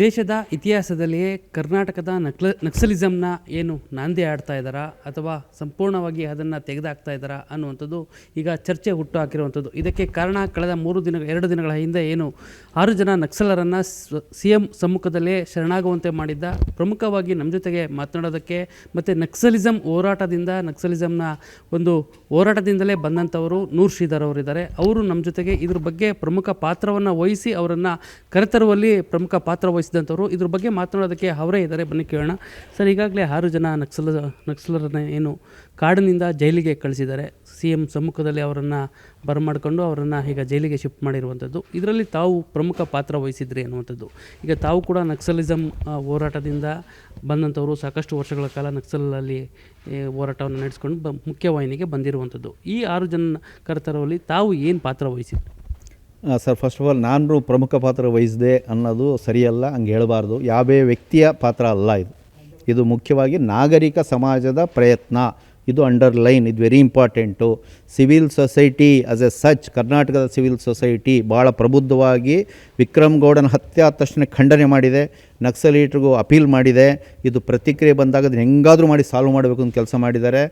ದೇಶದ ಇತಿಹಾಸದಲ್ಲಿಯೇ ಕರ್ನಾಟಕದ ನಕ್ಲ ನಕ್ಸಲಿಸಮ್ನ ಏನು ನಾಂದಿ ಆಡ್ತಾ ಇದ್ದಾರಾ ಅಥವಾ ಸಂಪೂರ್ಣವಾಗಿ ಅದನ್ನು ತೆಗೆದಾಕ್ತಾ ಇದ್ದಾರಾ ಅನ್ನುವಂಥದ್ದು ಈಗ ಚರ್ಚೆ ಹುಟ್ಟು ಹಾಕಿರುವಂಥದ್ದು. ಇದಕ್ಕೆ ಕಾರಣ ಕಳೆದ ಮೂರು ದಿನ, ಎರಡು ದಿನಗಳ ಹಿಂದೆ ಏನು ಆರು ಜನ ನಕ್ಸಲರನ್ನು ಸಿ ಎಂ ಸಮ್ಮುಖದಲ್ಲೇ ಶರಣಾಗುವಂತೆ ಮಾಡಿದ್ದ. ಪ್ರಮುಖವಾಗಿ ನಮ್ಮ ಜೊತೆಗೆ ಮಾತನಾಡೋದಕ್ಕೆ ಮತ್ತು ನಕ್ಸಲಿಸಮ್ ಹೋರಾಟದಿಂದ ನಕ್ಸಲಿಸಮ್ನ ಒಂದು ಹೋರಾಟದಿಂದಲೇ ಬಂದಂಥವರು ನೂರ್ ಶ್ರೀಧರ್ ಅವರಿದ್ದಾರೆ. ಅವರು ನಮ್ಮ ಜೊತೆಗೆ ಇದ್ರ ಬಗ್ಗೆ ಪ್ರಮುಖ ಪಾತ್ರವನ್ನು ವಹಿಸಿ ಅವರನ್ನು ಕರೆತರುವಲ್ಲಿ ಪ್ರಮುಖ ಪಾತ್ರ ವಹಿಸಿದಂಥವ್ರು. ಇದ್ರ ಬಗ್ಗೆ ಮಾತನಾಡೋದಕ್ಕೆ ಅವರೇ ಇದ್ದಾರೆ. ಬನ್ನಿ ಕೇಳೋಣ. ಸರ್, ಈಗಾಗಲೇ ಆರು ಜನ ನಕ್ಸಲ, ನಕ್ಸಲರನ್ನ ಏನು ಕಾಡಿನಿಂದ ಜೈಲಿಗೆ ಕಳಿಸಿದ್ದಾರೆ. ಸಿ ಎಂ ಸಮ್ಮುಖದಲ್ಲಿ ಅವರನ್ನು ಬರಮಾಡಿಕೊಂಡು ಅವರನ್ನು ಈಗ ಜೈಲಿಗೆ ಶಿಫ್ಟ್ ಮಾಡಿರುವಂಥದ್ದು. ಇದರಲ್ಲಿ ತಾವು ಪ್ರಮುಖ ಪಾತ್ರ ವಹಿಸಿದ್ರಿ ಅನ್ನುವಂಥದ್ದು. ಈಗ ತಾವು ಕೂಡ ನಕ್ಸಲಿಸಮ್ ಹೋರಾಟದಿಂದ ಬಂದಂಥವರು ಸಾಕಷ್ಟು ವರ್ಷಗಳ ಕಾಲ ನಕ್ಸಲಲ್ಲಿ ಹೋರಾಟವನ್ನು ನಡೆಸ್ಕೊಂಡು ಬ ಮುಖ್ಯವಾಹಿನಿಗೆ ಬಂದಿರುವಂಥದ್ದು. ಈ ಆರು ಜನ ಕರ್ತರಲ್ಲಿ ತಾವು ಏನು ಪಾತ್ರ ವಹಿಸಿದ್ರಿ? ಸರ್ ಫಸ್ಟ್ ಆಫ್ ಆಲ್ ನಾನು ಪ್ರಮುಖ ಪಾತ್ರ ವಹಿಸಿದೆ ಅನ್ನೋದು ಸರಿಯಲ್ಲ, ಹಂಗೆ ಹೇಳಬಾರ್ದು. ಯಾವೇ ವ್ಯಕ್ತಿಯ ಪಾತ್ರ ಅಲ್ಲ ಇದು. ಇದು ಮುಖ್ಯವಾಗಿ ನಾಗರಿಕ ಸಮಾಜದ ಪ್ರಯತ್ನ. ಇದು ಅಂಡರ್ ಲೈನ್ ಇದು very important civil society as a such ಕರ್ನಾಟಕದ ಸಿವಿಲ್ ಸೊಸೈಟಿ ಭಾಳ ಪ್ರಬುದ್ಧವಾಗಿ ವಿಕ್ರಮ್ ಗೌಡನ ಹತ್ಯೆ ಆದ ತಕ್ಷಣ ಖಂಡನೆ ಮಾಡಿದೆ, ನಕ್ಸಲೀಟ್ರಿಗೂ ಅಪೀಲ್ ಮಾಡಿದೆ. ಇದು ಪ್ರತಿಕ್ರಿಯೆ ಬಂದಾಗ ಅದನ್ನು ಹೆಂಗಾದರೂ ಮಾಡಿ ಸಾಲ್ವ್ ಮಾಡಬೇಕು ಅಂತ ಕೆಲಸ ಮಾಡಿದ್ದಾರೆ.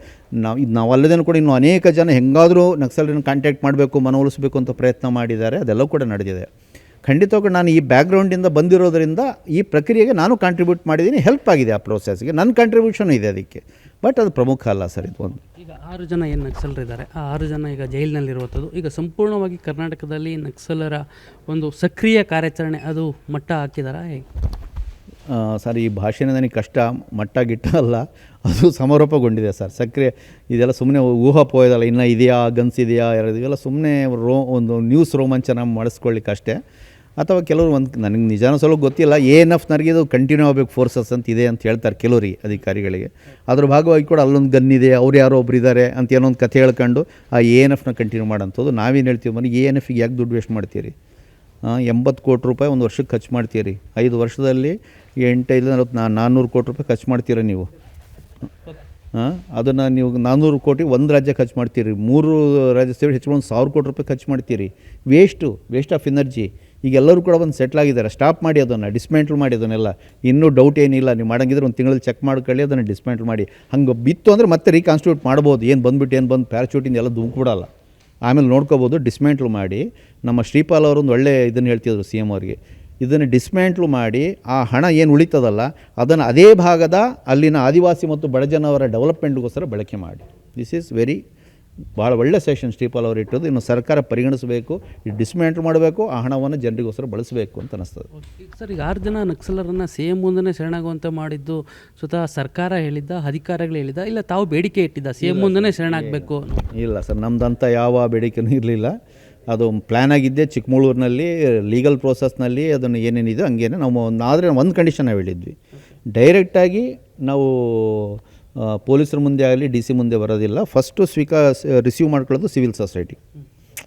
ನಾವು, ಇದು ನಾವು ಅಲ್ಲದೇ ಕೂಡ ಇನ್ನೂ ಅನೇಕ ಜನ ಹೆಂಗಾದರೂ ನಕ್ಸಲರನ್ನು ಕಾಂಟ್ಯಾಕ್ಟ್ ಮಾಡಬೇಕು, ಮನವೊಲಿಸಬೇಕು ಅಂತ ಪ್ರಯತ್ನ ಮಾಡಿದ್ದಾರೆ. ಅದೆಲ್ಲ ಕೂಡ ನಡೆದಿದೆ. ಖಂಡಿತವಾಗಿ ನಾನು ಈ ಬ್ಯಾಕ್ಗ್ರೌಂಡಿಂದ ಬಂದಿರೋದರಿಂದ ಈ ಪ್ರಕ್ರಿಯೆಗೆ ನಾನು ಕಾಂಟ್ರಿಬ್ಯೂಟ್ ಮಾಡಿದ್ದೀನಿ. ಹೆಲ್ಪ್ ಆಗಿದೆ ಆ ಪ್ರೋಸೆಸ್ಗೆ ನನ್ನ ಕಾಂಟ್ರಿಬ್ಯೂಷನ್ ಇದೆ ಅದಕ್ಕೆ. ಬಟ್ ಅದು ಪ್ರಮುಖ ಅಲ್ಲ ಸರ್ ಇದು ಒಂದು. ಈಗ ಆರು ಜನ ಏನು ನಕ್ಸಲರಿದ್ದಾರೆ? ಆ ಆರು ಜನ ಈಗ ಜೈಲಿನಲ್ಲಿರುವಂಥದ್ದು. ಈಗ ಸಂಪೂರ್ಣವಾಗಿ ಕರ್ನಾಟಕದಲ್ಲಿ ನಕ್ಸಲರ ಒಂದು ಸಕ್ರಿಯ ಕಾರ್ಯಾಚರಣೆ ಅದು ಮಟ್ಟ ಹಾಕಿದಾರಾ? ಸರ್ ಈ ಭಾಷೆನ ನನಗೆ ಕಷ್ಟ ಮಟ್ಟ ಗಿಟ್ಟ ಅಲ್ಲ. ಅದು ಸಮಾರೋಪಗೊಂಡಿದೆ ಸರ್. ಸಕ್ರಿಯ ಇದೆಲ್ಲ ಸುಮ್ಮನೆ ಊಹಾಪೋಯದಲ್ಲ ಇನ್ನೂ ಇದೆಯಾ ಗನ್ಸ್ ಇದೆಯಾ ಯಾರು ಇವೆಲ್ಲ ಸುಮ್ಮನೆ ರೋ ಒಂದು ನ್ಯೂಸ್ ರೋಮಾಂಚನ ಮಾಡಿಸ್ಕೊಳ್ಳಿಕ್ಕೆ ಅಷ್ಟೇ ಅಥವಾ ಕೆಲವರು ಒಂದು ನನಗೆ ನಿಜಾನೋ ಸ್ವಲ್ಪ ಗೊತ್ತಿಲ್ಲ ಎ ಎನ್ ಎಫ್ ನನಗೆ ಇದು ಕಂಟಿನ್ಯೂ ಆಗಬೇಕು ಫೋರ್ಸಸ್ ಅಂತ ಇದೆ ಅಂತ ಹೇಳ್ತಾರೆ ಕೆಲವರಿಗೆ ಅಧಿಕಾರಿಗಳಿಗೆ. ಅದ್ರ ಭಾಗವಾಗಿ ಕೂಡ ಅಲ್ಲೊಂದು ಗನ್ ಇದೆ, ಅವ್ರು ಯಾರೋ ಒಬ್ರು ಇದ್ದಾರೆ ಅಂತ ಏನೋ ಒಂದು ಕಥೆ ಹೇಳ್ಕೊಂಡು, ಆ ಎ ಎನ್ ಎಫ್ನ ಕಂಟಿನ್ಯೂ ಮಾಡೋಂಥದ್ದು. ನಾವೇನು ಹೇಳ್ತೀವಿ ಮನೆ ಎ ಎನ್ ಎಫ್ಗೆ ಯಾಕೆ ದುಡ್ಡು ವೇಸ್ಟ್ ಮಾಡ್ತೀರಿ? ಎಂಬತ್ತು ಕೋಟಿ ರೂಪಾಯಿ ಒಂದು ವರ್ಷಕ್ಕೆ ಖರ್ಚು ಮಾಡ್ತೀರಿ. ಐದು ವರ್ಷದಲ್ಲಿ ಎಂಟೈದು ನಲವತ್ತು, ನಾ ನಾನ್ನೂರು ಕೋಟಿ ರೂಪಾಯಿ ಖರ್ಚು ಮಾಡ್ತೀರಾ ನೀವು? ಹಾಂ ಅದನ್ನು ನೀವು ನಾನ್ನೂರು ಕೋಟಿ ಒಂದು ರಾಜ್ಯ ಖರ್ಚು ಮಾಡ್ತೀರಿ. ಮೂರು ರಾಜ್ಯ ಸೇರಿ ಹೆಚ್ಚು ಒಂದು ಸಾವಿರ ಕೋಟಿ ರೂಪಾಯಿ ಖರ್ಚು ಮಾಡ್ತೀರಿ. ವೇಸ್ಟು ವೇಸ್ಟ್ ಆಫ್ ಎನರ್ಜಿ ಈಗ ಎಲ್ಲರೂ ಕೂಡ ಒಂದು ಸೆಟ್ಲ್ ಆಗಿದ್ದಾರೆ. ಸ್ಟಾಪ್ ಮಾಡಿ ಅದನ್ನು ಡಿಸ್ಮೆಂಟ್ಲ್ ಮಾಡಿ ಅದನ್ನೆಲ್ಲ. ಇನ್ನೂ ಡೌಟ್ ಏನಿಲ್ಲ. ನೀವು ಮಾಡಂಗಿದ್ರೆ ಒಂದು ತಿಂಗಳಲ್ಲಿ ಚೆಕ್ ಮಾಡ್ಕೊಳ್ಳಿ, ಅದನ್ನು ಡಿಸ್ಮೆಂಟ್ಲ್ ಮಾಡಿ. ಹಂಗೆ ಬಿತ್ತು ಅಂದರೆ ಮತ್ತೆ ರೀಕಾನ್ಸ್ಟಿಟ್ಯೂಟ್ ಮಾಡ್ಬೋದು. ಏನು ಬಂದುಬಿಟ್ಟು, ಏನು ಬಂದು ಪ್ಯಾರಾಚೂಟಿಂದ ಎಲ್ಲ ಧುಮುಕ್ಬಿಡಲ್ಲ. ಆಮೇಲೆ ನೋಡ್ಕೋಬೋದು ಡಿಸ್ಮೆಂಟ್ಲ್ ಮಾಡಿ. ನಮ್ಮ ಶ್ರೀಪಾಲ್ ಅವರು ಒಂದು ಒಳ್ಳೆ ಇದನ್ನು ಹೇಳ್ತಿದ್ರು ಸಿ ಎಂ ಅವರಿಗೆ. ಇದನ್ನು ಡಿಸ್ಮೆಂಟ್ಲ್ ಮಾಡಿ, ಆ ಹಣ ಏನು ಉಳಿತದಲ್ಲ, ಅದನ್ನು ಅದೇ ಭಾಗದ ಅಲ್ಲಿನ ಆದಿವಾಸಿ ಮತ್ತು ಬಡಜನವರ ಡೆವಲಪ್ಮೆಂಟ್ಗೋಸ್ಕರ ಬಳಕೆ ಮಾಡಿ. ದಿಸ್ ಈಸ್ ವೆರಿ ಭಾಳ ಒಳ್ಳೆ ಸೆಷನ್ ಶ್ರೀಪಾಲ್ ಅವರು ಇಟ್ಟದ್ದು ಇನ್ನು ಸರ್ಕಾರ ಪರಿಗಣಿಸಬೇಕು ಡಿಸ್ಮ್ಯಾಂಟ್ಲ್ ಮಾಡಬೇಕು ಆ ಹಣವನ್ನು ಜನರಿಗೋಸ್ಕರ ಬಳಸಬೇಕು ಅಂತ ಅನಿಸ್ತದೆ. ಸರ್ ಈಗ ಆರು ಜನ ನಕ್ಸಲರನ್ನು ಸೇಮ್ ಮುಂದೆ ಶರಣಾಗುವಂತೆ ಮಾಡಿದ್ದು ಸ್ವತಃ ಸರ್ಕಾರ ಹೇಳಿದ್ದ ಅಧಿಕಾರಿಗಳು ಹೇಳಿದ್ದ ಇಲ್ಲ ತಾವು ಬೇಡಿಕೆ ಇಟ್ಟಿದ್ದ ಸೇಮ್ ಮುಂದೆ ಶರಣಾಗಬೇಕು? ಇಲ್ಲ ಸರ್ ನಮ್ಮದಂಥ ಯಾವ ಬೇಡಿಕೆನೂ ಇರಲಿಲ್ಲ. ಅದು ಪ್ಲ್ಯಾನ್ ಆಗಿದ್ದೆ ಚಿಕ್ಕಮಗಳೂರಿನಲ್ಲಿ ಲೀಗಲ್ ಪ್ರೋಸೆಸ್ನಲ್ಲಿ ಅದನ್ನು ಏನೇನಿದೆ ಹಂಗೇನೆ ನಾವು ಆದರೆ ಒಂದು ಕಂಡೀಷನ್ ನಾವು ಹೇಳಿದ್ವಿ. ಡೈರೆಕ್ಟಾಗಿ ನಾವು ಪೊಲೀಸರ ಮುಂದೆ ಆಗಲಿ ಡಿ ಸಿ ಮುಂದೆ ಬರೋದಿಲ್ಲ. ಫಸ್ಟು ಸ್ವೀಕಾರ ರಿಸೀವ್ ಮಾಡ್ಕೊಳ್ಳೋದು ಸಿವಿಲ್ ಸೊಸೈಟಿ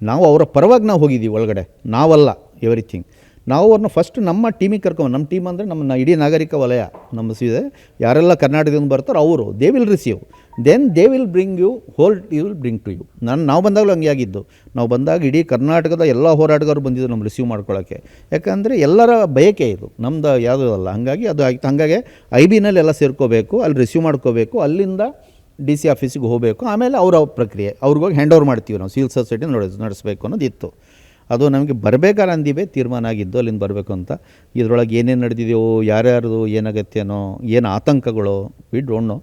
ನಾವು ಅವರ ಪರವಾಗಿ ನಾವು ಹೋಗಿದ್ದೀವಿ ಒಳಗಡೆ. ನಾವಲ್ಲ ಎವ್ರಿಥಿಂಗ್ ನಾವು ಅವ್ರನ್ನ ಫಸ್ಟ್ ನಮ್ಮ ಟೀಮಿಗೆ ಕರ್ಕೊಂಡು ನಮ್ಮ ಟೀಮ್ ಅಂದರೆ ನಮ್ಮ ಇಡೀ ನಾಗರಿಕ ವಲಯ ನಮ್ಮ ಸಿದೆ ಯಾರೆಲ್ಲ ಕರ್ನಾಟಕದಿಂದ ಬರ್ತಾರೋ ಅವರು they will receive then they will bring you whole you will bring to you ನಾನು ನಾವು ಬಂದಾಗಲೂ ಹಂಗೆ ಆಗಿದ್ದು. ನಾವು ಬಂದಾಗ ಇಡೀ ಕರ್ನಾಟಕದ ಎಲ್ಲ ಹೋರಾಟಗಾರರು ಬಂದಿದ್ದು ನಮ್ಮ ರಿಸೀವ್ ಮಾಡ್ಕೊಳ್ಳೋಕ್ಕೆ ಯಾಕಂದರೆ ಎಲ್ಲರ ಬಯಕೆ ಇದು. ನಮ್ದು ಯಾವುದೂ ಅಲ್ಲ. ಹಾಗಾಗಿ ಅದು ಆಯ್ತು. ಹಾಗಾಗಿ ಐ ಬಿನಲ್ಲಿ ಎಲ್ಲ ಸೇರ್ಕೋಬೇಕು, ಅಲ್ಲಿ ರಿಸೀವ್ ಮಾಡ್ಕೋಬೇಕು, ಅಲ್ಲಿಂದ ಡಿ ಸಿ ಆಫೀಸಿಗೆ ಹೋಗಬೇಕು. ಆಮೇಲೆ ಅವರ ಪ್ರಕ್ರಿಯೆ ಅವ್ರಿಗೋಗಿ ಹ್ಯಾಂಡ್ ಓವರ್ ಮಾಡ್ತೀವಿ ನಾವು. ಸಿವಿಲ್ ಸೊಸೈಟಿ ನಡೆಸ್ ನಡೆಸಬೇಕು ಅನ್ನೋದು ಇತ್ತು. ಅದು ನಮಗೆ ಬರಬೇಕಾದ್ರೆ ಅಂದಿವೆ ತೀರ್ಮಾನ ಆಗಿದ್ದು ಅಲ್ಲಿಂದ ಬರಬೇಕು ಅಂತ. ಇದರೊಳಗೆ ಏನೇನು ನಡೆದಿದೆಯೋ ಯಾರ್ಯಾರ್ದು ಏನಾಗತ್ತೇನೋ ಏನು ಆತಂಕಗಳು ವಿ ಡೋಂಟ್ ನೋ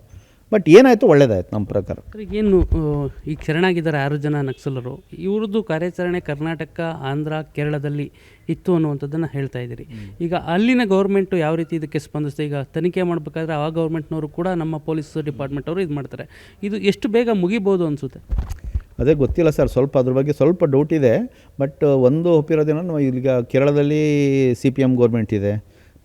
ಬಟ್ ಏನಾಯಿತು ಒಳ್ಳೇದಾಯ್ತು ನಮ್ಮ ಪ್ರಕಾರ. ಏನು ಈ ಈಗ ಶರಣಾಗಿದ್ದಾರೆ ಆರು ಜನ ನಕ್ಸಲರು. ಇವ್ರದ್ದು ಕಾರ್ಯಾಚರಣೆ ಕರ್ನಾಟಕ ಆಂಧ್ರ ಕೇರಳದಲ್ಲಿ ಇತ್ತು ಅನ್ನುವಂಥದ್ದನ್ನು ಹೇಳ್ತಾ ಇದ್ದೀರಿ. ಈಗ ಅಲ್ಲಿನ ಗೌರ್ಮೆಂಟು ಯಾವ ರೀತಿ ಇದಕ್ಕೆ ಸ್ಪಂದಿಸ್ತದೆ ಈಗ ತನಿಖೆ ಮಾಡಬೇಕಾದ್ರೆ ಆ ಗೌರ್ಮೆಂಟ್ನವರು ಕೂಡ ನಮ್ಮ ಪೊಲೀಸ್ ಡಿಪಾರ್ಟ್ಮೆಂಟ್ ಅವರು ಇದು ಮಾಡ್ತಾರೆ ಇದು ಎಷ್ಟು ಬೇಗ ಮುಗಿಬೋದು ಅನಿಸುತ್ತೆ? ಅದೇ ಗೊತ್ತಿಲ್ಲ ಸರ್, ಸ್ವಲ್ಪ ಅದ್ರ ಬಗ್ಗೆ ಸ್ವಲ್ಪ ಡೌಟ್ ಇದೆ ಬಟ್ ಒಂದು ಒಪ್ಪಿರೋದೇನೋ ನಾವು ಈಗ ಕೇರಳದಲ್ಲಿ ಸಿ ಪಿ ಎಂ ಗೌರ್ಮೆಂಟ್ ಇದೆ.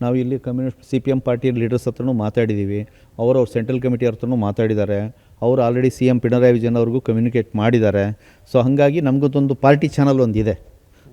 ನಾವು ಇಲ್ಲಿ communist C P M party leaders ಹತ್ರನೂ ಮಾತಾಡಿದ್ದೀವಿ ಅವರು ಅವ್ರ ಸೆಂಟ್ರಲ್ ಕಮಿಟಿ ಹತ್ರನೂ ಮಾತಾಡಿದ್ದಾರೆ. ಅವರು already C M Pinarayi Vijayan ಅವ್ರಿಗೂ ಕಮ್ಯುನಿಕೇಟ್ ಮಾಡಿದ್ದಾರೆ. ಸೊ ಹಾಗಾಗಿ ನಮಗೊಂದೊಂದು ಪಾರ್ಟಿ ಚಾನಲ್ ಒಂದಿದೆ.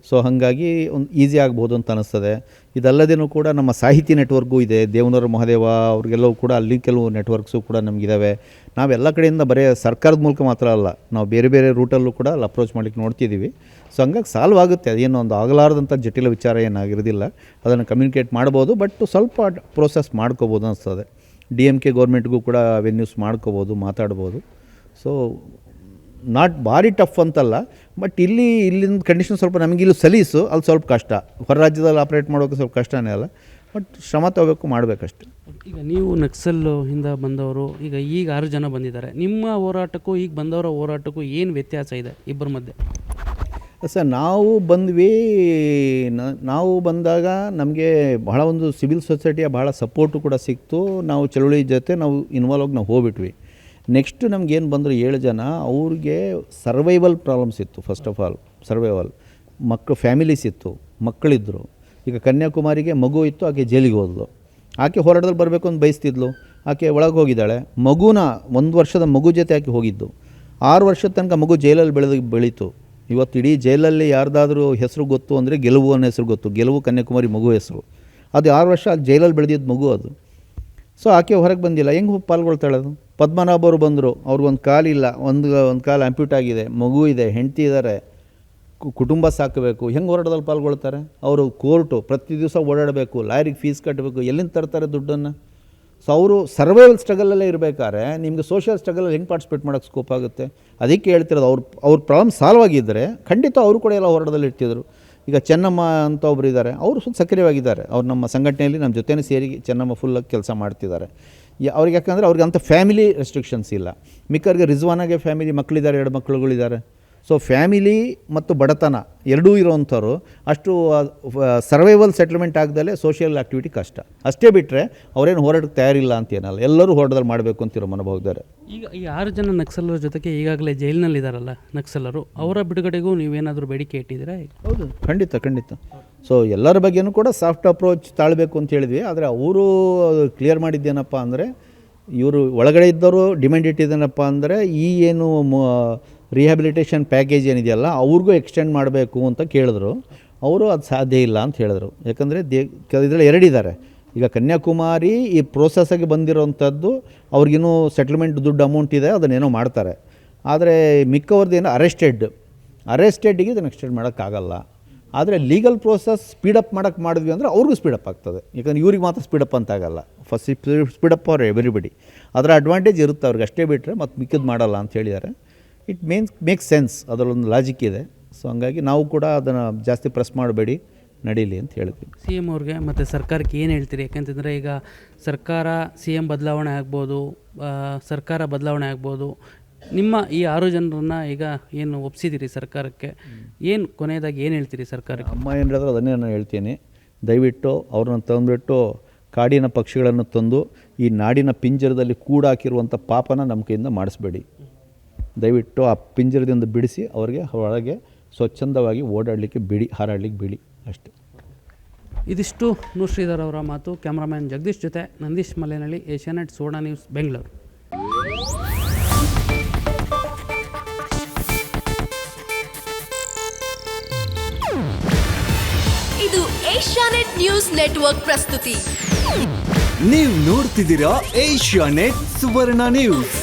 ಸೊ ಹಾಗಾಗಿ ಒಂದು ಈಸಿ ಆಗ್ಬೋದು ಅಂತ ಅನಿಸ್ತದೆ. ಇದಲ್ಲದೇನೂ ಕೂಡ ನಮ್ಮ ಸಾಹಿತಿ ನೆಟ್ವರ್ಕು ಇದೆ. ದೇವನೂರ ಮಹಾದೇವ ಅವ್ರಿಗೆಲ್ಲವೂ ಕೂಡ ಅಲ್ಲಿ ಕೆಲವು ನೆಟ್ವರ್ಕ್ಸು ಕೂಡ ನಮಗಿದ್ದಾವೆ ನಾವೆಲ್ಲ ಕಡೆಯಿಂದ ಬರೀ ಸರ್ಕಾರದ ಮೂಲಕ ಮಾತ್ರ ಅಲ್ಲ, ನಾವು ಬೇರೆ ಬೇರೆ ರೂಟಲ್ಲೂ ಕೂಡ ಅಲ್ಲಿ ಅಪ್ರೋಚ್ ಮಾಡ್ಲಿಕ್ಕೆ ನೋಡ್ತಿದ್ದೀವಿ ಸೊ ಹಂಗಾಗಿ ಸಾಲ್ವ್ ಆಗುತ್ತೆ. ಅದೇನು ಒಂದು ಆಗಲಾರದಂಥ ಜಟಿಲ ವಿಚಾರ ಏನಾಗಿರೋದಿಲ್ಲ. ಅದನ್ನು ಕಮ್ಯುನಿಕೇಟ್ ಮಾಡ್ಬೋದು ಬಟ್ ಸ್ವಲ್ಪ ಪ್ರೋಸೆಸ್ ಮಾಡ್ಕೋಬೋದು ಅನಿಸ್ತದೆ. ಡಿ ಎಂ ಕೆ ಗೌರ್ಮೆಂಟ್ಗೂ ಕೂಡ ವೆನ್ಯೂಸ್ ಮಾಡ್ಕೋಬೋದು, ಮಾತಾಡ್ಬೋದು. ಸೊ ನಾಟ್ ಭಾರಿ ಟಫ್ ಅಂತಲ್ಲ ಬಟ್ ಇಲ್ಲಿ ಇಲ್ಲಿನ ಕಂಡೀಷನ್ ಸ್ವಲ್ಪ ನಮಗೆ ಇಲ್ಲಿ ಸಲೀಸು ಅಲ್ಲಿ ಸ್ವಲ್ಪ ಕಷ್ಟ. ಹೊರ ರಾಜ್ಯದಲ್ಲಿ ಆಪ್ರೇಟ್ ಮಾಡೋಕೆ ಸ್ವಲ್ಪ ಕಷ್ಟನೇ ಅಲ್ಲ ಬಟ್ ಶ್ರಮ ತಗೋಬೇಕು ಮಾಡಬೇಕಷ್ಟೆ. ಈಗ ನೀವು ನಕ್ಸಲ್ ಹಿಂದ ಬಂದವರು ಈಗ ಈಗ ಆರು ಜನ ಬಂದಿದ್ದಾರೆ. ನಿಮ್ಮ ಹೋರಾಟಕ್ಕೂ ಈಗ ಬಂದವರ ಹೋರಾಟಕ್ಕೂ ಏನು ವ್ಯತ್ಯಾಸ ಇದೆ ಇಬ್ಬರ ಮಧ್ಯೆ? ಸರ್ ನಾವು ಬಂದ್ವಿ ನಾವು ಬಂದಾಗ ನಮಗೆ ಬಹಳ ಒಂದು ಸಿವಿಲ್ ಸೊಸೈಟಿಯ ಬಹಳ ಸಪೋರ್ಟು ಕೂಡ ಸಿಕ್ತು. ನಾವು ಚಳುವಳಿ ಜೊತೆ ನಾವು ಇನ್ವಾಲ್ವ್ ಆಗಿ ನಾವು ಹೋಗ್ಬಿಟ್ವಿ. ನೆಕ್ಸ್ಟ್ ನಮ್ಗೇನು ಬಂದರು ಏಳು ಜನ, ಅವ್ರಿಗೆ ಸರ್ವೈವಲ್ ಪ್ರಾಬ್ಲಮ್ಸ್ ಇತ್ತು ಫಸ್ಟ್ ಆಫ್ ಆಲ್ ಸರ್ವೈವಲ್ ಮಕ್ಕಳು ಫ್ಯಾಮಿಲೀಸ್ ಇತ್ತು ಮಕ್ಕಳಿದ್ದರು ಈಗ ಕನ್ಯಾಕುಮಾರಿಗೆ ಮಗು ಇತ್ತು, ಆಕೆ ಜೈಲಿಗೆ ಹೋದ್ಲು. ಆಕೆ ಹೋರಾಟದಲ್ಲಿ ಬರಬೇಕು ಅಂತ ಬಯಸ್ತಿದ್ಲು. ಆಕೆ ಒಳಗೆ ಹೋಗಿದ್ದಾಳೆ. ಮಗುನ ಒಂದು ವರ್ಷದ ಮಗು ಜೊತೆ ಆಕೆ ಹೋಗಿದ್ದು. ಆರು ವರ್ಷದ ತನಕ ಮಗು ಜೈಲಲ್ಲಿ ಬೆಳೆದು ಬೆಳೀತು. ಇವತ್ತು ಇಡೀ ಜೈಲಲ್ಲಿ ಯಾರ್ದಾದ್ರೂ ಹೆಸರು ಗೊತ್ತು ಅಂದರೆ ಗೆಲುವು ಅನ್ನೋ ಹೆಸರು ಗೊತ್ತು. ಗೆಲುವು ಕನ್ಯಾಕುಮಾರಿ ಮಗು ಹೆಸರು. ಅದು ಆರು ವರ್ಷ ಜೈಲಲ್ಲಿ ಬೆಳೆದಿದ್ದು ಮಗು ಅದು. ಸೊ ಆಕೆ ಹೊರಗೆ ಬಂದಿಲ್ಲ. ಹೆಂಗೆ ಪಾಲ್ಗೊಳ್ತಾಳೆ ಅದು? ಪದ್ಮನಾಭ ಅವರು ಬಂದರು. ಅವ್ರಿಗೊಂದು ಕಾಲಿಲ್ಲ ಒಂದು ಒಂದು ಕಾಲು ಆಂಪ್ಯೂಟ್ ಆಗಿದೆ. ಮಗು ಇದೆ, ಹೆಂಡತಿ ಇದ್ದಾರೆ ಕುಟುಂಬ ಸಾಕಬೇಕು. ಹೆಂಗೆ ಹೋರಾಟದಲ್ಲಿ ಪಾಲ್ಗೊಳ್ತಾರೆ? ಅವರು ಕೋರ್ಟು ಪ್ರತಿ ದಿವಸ ಓಡಾಡಬೇಕು. ಲಾರಿಗೆ ಫೀಸ್ ಕಟ್ಟಬೇಕು ಎಲ್ಲಿಂದ ತರ್ತಾರೆ ದುಡ್ಡನ್ನು? ಸೊ ಅವರು ಸರ್ವೈವಲ್ ಸ್ಟ್ರಗಲಲ್ಲೇ ಇರಬೇಕಾದ್ರೆ ನಿಮಗೆ ಸೋಷಿಯಲ್ ಸ್ಟ್ರಗಲಲ್ಲಿ ಹೆಂಗೆ ಪಾರ್ಟಿಸಿಪೇಟ್ ಮಾಡೋಕ್ಕೆ ಸ್ಕೋಪ್ ಆಗುತ್ತೆ? ಅದಕ್ಕೆ ಹೇಳ್ತಿರೋದು ಅವ್ರ ಅವ್ರ ಪ್ರಾಬ್ಲಮ್ ಸಾಲ್ವ್ ಆಗಿದ್ದರೆ ಖಂಡಿತ ಅವರು ಕೂಡ ಎಲ್ಲ ಹೋರಾಟದಲ್ಲಿ ಇರ್ತಿದ್ರು. ಈಗ ಚೆನ್ನಮ್ಮ ಅಂತ ಒಬ್ಬರು ಇದ್ದಾರೆ ಅವರು ಸ್ವಲ್ಪ ಸಕ್ರಿಯವಾಗಿದ್ದಾರೆ. ಅವ್ರು ನಮ್ಮ ಸಂಘಟನೆಯಲ್ಲಿ ನಮ್ಮ ಜೊತೆನೇ ಸೇರಿ ಚೆನ್ನಮ್ಮ ಫುಲ್ಲಾಗಿ ಕೆಲಸ ಮಾಡ್ತಿದ್ದಾರೆ. ಅವ್ರಿಗೆ ಯಾಕಂದರೆ ಅವ್ರಿಗೆ ಅಂಥ ಫ್ಯಾಮಿಲಿ ರೆಸ್ಟ್ರಿಕ್ಷನ್ಸ್ ಇಲ್ಲ. ಮಿಕ್ಕವ್ರಿಗೆ ರಿಜ್ವಾನಾಗೆ ಫ್ಯಾಮಿಲಿ ಮಕ್ಕಳಿದ್ದಾರೆ ಎರಡು ಮಕ್ಕಳುಗಳಿದ್ದಾರೆ ಸೊ ಫ್ಯಾಮಿಲಿ ಮತ್ತು ಬಡತನ ಎರಡೂ ಇರೋವಂಥವ್ರು ಅಷ್ಟು ಸರ್ವೈವಲ್ ಸೆಟ್ಲ್ಮೆಂಟ್ ಆಗದಲ್ಲೇ ಸೋಷಿಯಲ್ ಆ್ಯಕ್ಟಿವಿಟಿ ಕಷ್ಟ. ಅಷ್ಟೇ ಬಿಟ್ಟರೆ ಅವರೇನು ಹೋರಾಟಕ್ಕೆ ತಯಾರಿಲ್ಲ ಅಂತ ಏನಲ್ಲ. ಎಲ್ಲರೂ ಹೋರಾಟದಲ್ಲಿ ಮಾಡಬೇಕು ಅಂತಿರೋ ಮನೋಭಾವದ್ದಾರೆ ಈಗ ಈ ಆರು ಜನ ನಕ್ಸಲರ ಜೊತೆಗೆ ಈಗಾಗಲೇ ಜೈಲಿನಲ್ಲಿದ್ದಾರಲ್ಲ ನಕ್ಸಲರು. ಅವರ ಬಿಡುಗಡೆಗೂ ನೀವೇನಾದರೂ ಬೇಡಿಕೆ ಇಟ್ಟಿದ್ದೀರಾ? ಹೌದು. ಖಂಡಿತ ಖಂಡಿತ. ಸೊ ಎಲ್ಲರ ಬಗ್ಗೆನೂ ಕೂಡ ಸಾಫ್ಟ್ ಅಪ್ರೋಚ್ ತಾಳಬೇಕು ಅಂತ ಹೇಳಿದ್ವಿ. ಆದರೆ ಅವರು ಕ್ಲಿಯರ್ ಮಾಡಿದ್ದೇನಪ್ಪ ಅಂದರೆ ಇವರು ಒಳಗಡೆ ಇದ್ದವರು ಡಿಮ್ಯಾಂಡ್ ಇಟ್ಟಿದ್ದೇನಪ್ಪ ಅಂದರೆ ಈ ಏನು ರಿಹ್ಯಾಬಿಲಿಟೇಷನ್ ಪ್ಯಾಕೇಜ್ ಏನಿದೆಯಲ್ಲ, ಅವ್ರಿಗೂ ಎಕ್ಸ್ಟೆಂಡ್ ಮಾಡಬೇಕು ಅಂತ ಕೇಳಿದ್ರು. ಅವರು ಅದು ಸಾಧ್ಯ ಇಲ್ಲ ಅಂತ ಹೇಳಿದ್ರು. ಯಾಕಂದರೆ ದೇ ಇದರಲ್ಲಿ ಎರಡಿದ್ದಾರೆ ಈಗ ಕನ್ಯಾಕುಮಾರಿ ಈ ಪ್ರೋಸೆಸ್ಸಾಗಿ ಬಂದಿರೋವಂಥದ್ದು ಅವ್ರಿಗಿನ್ನೂ ಸೆಟ್ಲ್ಮೆಂಟ್ ದುಡ್ಡು ಅಮೌಂಟ್ ಇದೆ, ಅದನ್ನೇನೋ ಮಾಡ್ತಾರೆ. ಆದರೆ ಮಿಕ್ಕವ್ರದ್ದೇನು ಅರೆಸ್ಟೆಡ್ ಅರೆಸ್ಟೆಡ್ಗೆ ಇದನ್ನು ಎಕ್ಸ್ಟೆಂಡ್ ಮಾಡೋಕ್ಕಾಗಲ್ಲ. ಆದರೆ ಲೀಗಲ್ ಪ್ರೋಸೆಸ್ ಸ್ಪೀಡಪ್ ಮಾಡೋಕ್ಕೆ ಮಾಡಿದ್ವಿ ಅಂದರೆ ಅವ್ರಿಗೂ ಸ್ಪೀಡಪ್ ಆಗ್ತದೆ. ಯಾಕಂದ್ರೆ ಇವ್ರಿಗೆ ಮಾತ್ರ ಸ್ಪೀಡಪ್ ಅಂತ ಆಗಲ್ಲ. ಫಸ್ಟ್ ಸ್ಪೀಡಪ್ ಅವ್ರು ಎವ್ರಿಬಡಿ ಅದರ ಅಡ್ವಾಂಟೇಜ್ ಇರುತ್ತೆ ಅವ್ರಿಗೆ, ಅಷ್ಟೇ ಬಿಟ್ಟರೆ ಮತ್ತು ಮಿಕ್ಕಿದ್ದು ಮಾಡಲ್ಲ ಅಂತ ಹೇಳಿದ್ದಾರೆ ಇಟ್ ಮೇನ್ಸ್ ಮೇಕ್ ಸೆನ್ಸ್ ಅದರಲ್ಲೊಂದು ಲಾಜಿಕ್ ಇದೆ. ಸೊ ಹಂಗಾಗಿ ನಾವು ಕೂಡ ಅದನ್ನು ಜಾಸ್ತಿ ಪ್ರೆಸ್ ಮಾಡಬೇಡಿ ನಡೀಲಿ ಅಂತ ಹೇಳ್ತೀವಿ ಸಿ ಎಂ ಅವ್ರಿಗೆ ಮತ್ತು ಸರ್ಕಾರಕ್ಕೆ ಏನು ಹೇಳ್ತೀರಿ? ಯಾಕಂತಂದರೆ ಈಗ ಸರ್ಕಾರ ಸಿ ಎಂ ಬದಲಾವಣೆ ಆಗ್ಬೋದು ಸರ್ಕಾರ ಬದಲಾವಣೆ ಆಗ್ಬೋದು. ನಿಮ್ಮ ಈ ಆರು ಜನರನ್ನು ಈಗ ಏನು ಒಪ್ಸಿದ್ದೀರಿ ಸರ್ಕಾರಕ್ಕೆ? ಏನು ಕೊನೆಯದಾಗಿ ಏನು ಹೇಳ್ತೀರಿ ಸರ್ಕಾರಕ್ಕೆ? ಅಮ್ಮ ಏನು ಹೇಳಿದ್ರೆ ಅದನ್ನೇ ನಾನು ಹೇಳ್ತೀನಿ. ದಯವಿಟ್ಟು ಅವ್ರನ್ನ ತಂದುಬಿಟ್ಟು ಕಾಡಿನ ಪಕ್ಷಿಗಳನ್ನು ತಂದು ಈ ನಾಡಿನ ಪಿಂಜರದಲ್ಲಿ ಕೂಡಾಕಿರುವಂಥ ಪಾಪನ ನಮ್ಮ ಕೈಯಿಂದ ಮಾಡಿಸ್ಬೇಡಿ. ದಯವಿಟ್ಟು ಆ ಪಿಂಜರದಿಂದ ಬಿಡಿಸಿ ಅವರಿಗೆ ಒಳಗೆ ಸ್ವಚ್ಛಂದವಾಗಿ ಓಡಾಡಲಿಕ್ಕೆ ಬಿಡಿ ಹಾರಾಡಲಿಕ್ಕೆ ಬಿಡಿ ಅಷ್ಟೇ. ಇದಿಷ್ಟು ನೂಶ್ರೀಧರ್ ಅವರ ಮಾತು. ಕ್ಯಾಮ್ರಾಮ್ಯಾನ್ ಜಗದೀಶ್ ಜೊತೆ ನಂದೀಶ್ ಮಲೆನಳ್ಳಿ ಏಷ್ಯಾನೆಟ್ ಸೋಡಾ ನ್ಯೂಸ್ ಬೆಂಗಳೂರು. ಇದು ಏಷ್ಯಾನೆಟ್ ನ್ಯೂಸ್ ನೆಟ್ವರ್ಕ್ ಪ್ರಸ್ತುತಿ. ನೀವು ನೋಡ್ತಿದ್ದೀರಾ ಏಷ್ಯಾ ನೆಟ್ ಸುವರ್ಣ ನ್ಯೂಸ್.